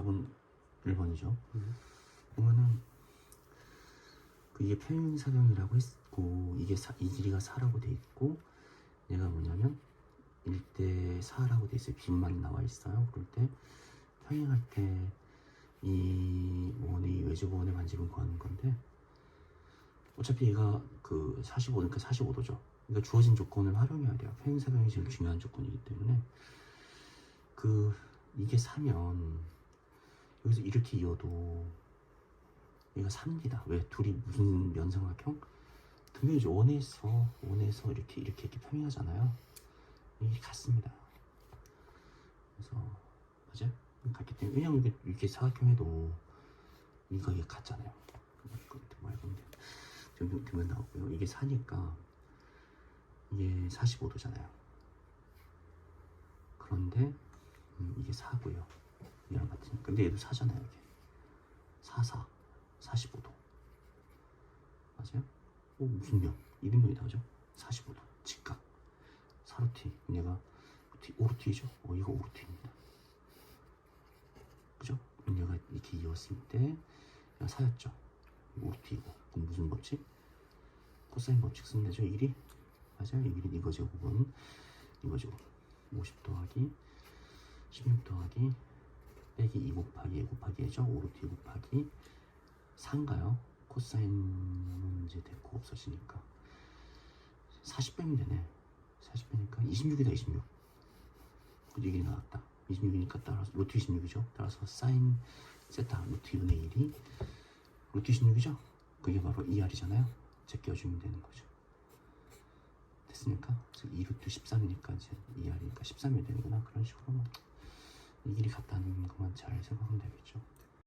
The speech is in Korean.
답은 1번이죠. 음. 보면은 그 이게 평행사경이라고 했고 이게 사, 이 길이가 4라고 돼 있고 얘가 뭐냐면 1대 4라고 돼 있어요. 빈만 나와 있어요. 그럴 때 평행할 때 이 원의 외접원의 반지름 구하는 건데 어차피 얘가 그 45니까 45도죠. 그러니까 주어진 조건을 활용해야 돼요. 평행사경이 제일 중요한 조건이기 때문에 그 이게 4면 여기서 이렇게 이어도 얘가 3입니다. 왜? 둘이 무슨 면상각형? 등변이지 원에서 원에서 이렇게 이렇게 이렇게 평행하잖아요. 이게 같습니다. 그래서 맞아요? 같기 때문에 왜냐면 이게 이렇게 사각형에도 이거 이게 같잖아요. 이거 말고 등변 등변 나오고요. 이게 4니까 이게 45도잖아요. 그런데 음, 이게 4고요. 얘랑 같으니까. 근데 얘도 4잖아요. 이게 4, 4, 45도. 맞아요? 오, 무슨 면? 이등변이다, 그죠? 45도. 직각. 4루티. 얘가 5루티죠? 어, 이거 5루티입니다. 그죠? 얘가 이렇게 이었을 때, 얘가 4였죠? 5루티이고. 그럼 무슨 법칙? 코사인 법칙 쓰면 되죠? 1이? 맞아요? 1이 이거죠, 5번. 이거죠. 50 더하기 16 더하기 빼기 2 곱하기 2 곱하기 해죠? 5루트 2 곱하기 4인가요? 코사인은 이제 됐고 없어지니까. 40 빼면 되네. 40 빼니까 26이다 26그 얘기 나왔다. 26이니까 따라서 루트 26이죠? 따라서 사인 세타 루트 2분의 1이 루트 26이죠? 그게 바로 2R이잖아요. 제껴주면 되는 거죠. 됐습니까? 지금 2루트 13이니까 이제 2R이니까 13이 되는구나. 그런 식으로 뭐 이 길이 같다는 것만 잘 생각하면 되겠죠.